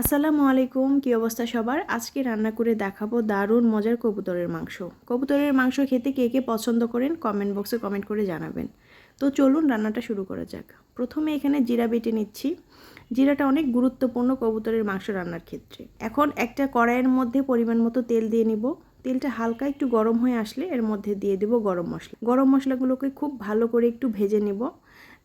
আসসালামু আলাইকুম, কী অবস্থা সবার? আজকে রান্না করে দেখাবো দারুণ মজার কবুতরের মাংস। কবুতরের মাংস খেতে কে কে পছন্দ করেন কমেন্ট বক্সে কমেন্ট করে জানাবেন। তো চলুন রান্নাটা শুরু করা যাক। প্রথমে এখানে জিরা বেটে নিচ্ছি। জিরাটা অনেক গুরুত্বপূর্ণ কবুতরের মাংস রান্নার ক্ষেত্রে। এখন একটা কড়াইয়ের মধ্যে পরিমাণ মতো তেল দিয়ে নিব। তেলটা হালকা একটু গরম হয়ে আসলে এর মধ্যে দিয়ে দেব গরম মশলা। গরম মশলাগুলোকে খুব ভালো করে একটু ভেজে নিব।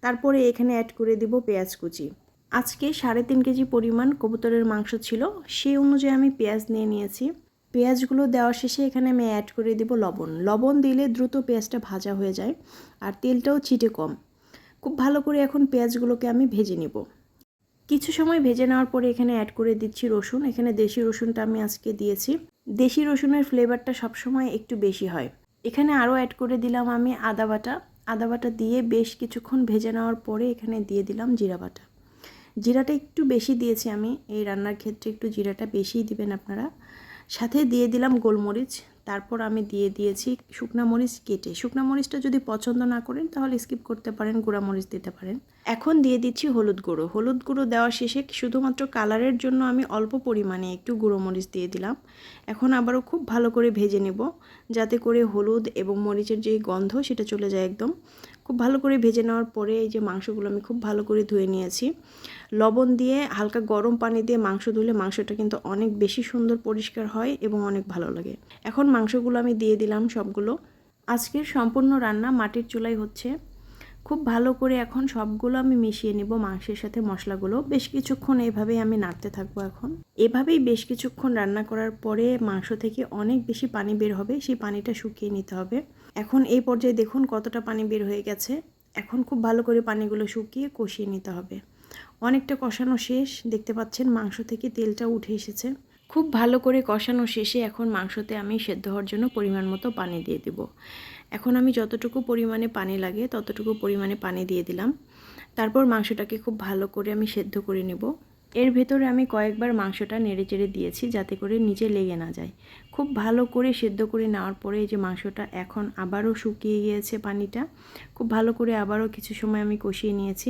তারপরে এখানে অ্যাড করে দিব পেঁয়াজ কুচি। আজকে সাড়ে তিন কেজি পরিমাণ কবুতরের মাংস ছিল। সেই অনুযায়ী আমি পেঁয়াজ নিয়ে নিয়েছি। পেঁয়াজগুলো দেওয়ার শেষে এখানে আমি অ্যাড করে দিব লবণ। লবণ দিলে দ্রুত পেঁয়াজটা ভাজা হয়ে যায় আর তেলটাও ছিটে কম। খুব ভালো করে এখন পেঁয়াজগুলোকে আমি ভেজে নিব। কিছু সময় ভেজে নেওয়ার পরে এখানে অ্যাড করে দিচ্ছি রসুন। এখানে দেশি রসুনটা আমি আজকে দিয়েছি। দেশি রসুনের ফ্লেভারটা সবসময় একটু বেশি হয়। এখানে আরও অ্যাড করে দিলাম আমি আদা বাটা। আদা বাটা দিয়ে বেশ কিছুক্ষণ ভেজে নেওয়ার পরে এখানে দিয়ে দিলাম জিরা বাটা। জিরাটা একটু বেশি দিয়েছি আমি। এই রান্নার ক্ষেত্রে একটু জিরাটা বেশিই দিবেন আপনারা। সাথে দিয়ে দিলাম গোলমরিচ। তারপর আমি দিয়ে দিয়েছি শুকনা মরিচ কেটে। শুকনা মরিচটা যদি পছন্দ না করেন, তাহলে স্কিপ করতে পারেন, গুঁড়া মরিচ দিতে পারেন। এখন দিয়ে দিচ্ছি হলুদ গুঁড়ো। হলুদ গুঁড়ো দেওয়ার শেষে শুধুমাত্র কালারের জন্য আমি অল্প পরিমাণে একটু গুঁড়ো মরিচ দিয়ে দিলাম। এখন আবারও খুব ভালো করে ভেজে নেব, যাতে করে হলুদ এবং মরিচের যে গন্ধ, সেটা চলে যায় একদম। খুব ভালো করে ভেজে নেওয়ার পরে এই যে মাংসগুলো আমি খুব ভালো করে ধুয়ে নিয়েছি। লবণ দিয়ে হালকা গরম পানি দিয়ে মাংস ধুলে মাংসটা কিন্তু অনেক বেশি সুন্দর পরিষ্কার হয় এবং অনেক ভালো লাগে। এখন মাংসগুলো আমি দিয়ে দিলাম সবগুলো। আজকের সম্পূর্ণ রান্না মাটির চুলাই হচ্ছে। খুব ভালো করে এখন সবগুলো আমি মিশিয়ে নিব মাংসের সাথে মশলাগুলো। বেশ কিছুক্ষণ এভাবেই আমি নাড়তে থাকব এখন। এভাবেই বেশ কিছুক্ষণ রান্না করার পরে মাংস থেকে অনেক বেশি পানি বের হবে, সেই পানিটা শুকিয়ে নিতে হবে। এখন এই পর্যায়ে দেখুন কতটা পানি বের হয়ে গেছে। এখন খুব ভালো করে পানিগুলো শুকিয়ে কষিয়ে নিতে হবে। অনেকটা কষানো শেষ। দেখতে পাচ্ছেন মাংস থেকে তেলটা উঠে এসেছে। খুব ভালো করে কষানো শেষে এখন মাংসতে আমি সেদ্ধ হওয়ার জন্য পরিমাণ মতো পানি দিয়ে দেব। এখন আমি যতটুকু পরিমাণে পানি লাগে ততটুকু পরিমাণে পানি দিয়ে দিলাম। তারপর মাংসটাকে খুব ভালো করে আমি সেদ্ধ করে নেব। এর ভেতরে আমি কয়েকবার মাংসটা নেড়ে চেড়ে দিয়েছি যাতে করে নিচে লেগে না যায়। খুব ভালো করে সেদ্ধ করে নেওয়ার পরে এই যে মাংসটা এখন আবারও শুকিয়ে গিয়েছে পানিটা, খুব ভালো করে আবারও কিছু সময় আমি কষিয়ে নিয়েছি।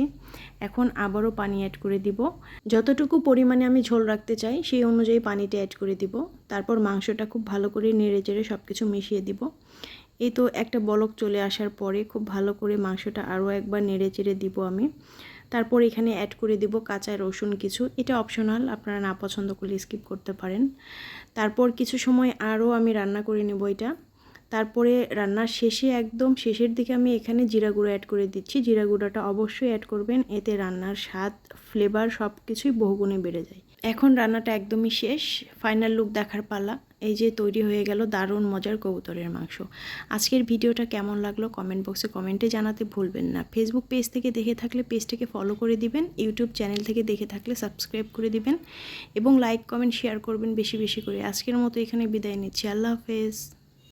এখন আবারও পানি অ্যাড করে দিব। যতটুকু পরিমাণে আমি ঝোল রাখতে চাই সেই অনুযায়ী পানিটা অ্যাড করে দিব। তারপর মাংসটা খুব ভালো করে নেড়ে চেড়ে সব কিছু মিশিয়ে দিব। এই তো একটা বলক চলে আসার পরে খুব ভালো করে মাংসটা আরও একবার নেড়ে চেড়ে দিব আমি। তারপর এখানে অ্যাড করে দিব কাঁচা রসুন কিছু। এটা অপশনাল আপনারা না পছন্দ করলে স্কিপ করতে পারেন। তারপর কিছু সময় আরও আমি রান্না করে নেব এটা। তারপরে রান্নার শেষে একদম শেষের দিকে আমি এখানে জিরা গুঁড়ো অ্যাড করে দিচ্ছি। জিরা গুঁড়োটা অবশ্যই অ্যাড করবেন, এতে রান্নার স্বাদ ফ্লেভার সব কিছুই বহুগুণে বেড়ে যায়। এখন রান্নাটা একদমই শেষ। ফাইনাল লুক দেখার পালা। এই যে তৈরি হয়ে গেল দারুণ মজার কবুতরের মাংস। আজকের ভিডিওটা কেমন লাগল কমেন্ট বক্সে কমেন্টে জানাতে ভুলবেন না। ফেসবুক পেজ থেকে দেখে থাকলে পেজটাকে ফলো করে দিবেন। ইউটিউব চ্যানেল থেকে দেখে থাকলে সাবস্ক্রাইব করে দিবেন। এবং লাইক কমেন্ট শেয়ার করবেন বেশি বেশি করে। আজকের মতো এখানে বিদায় নিচ্ছি। আল্লাহ হাফেজ।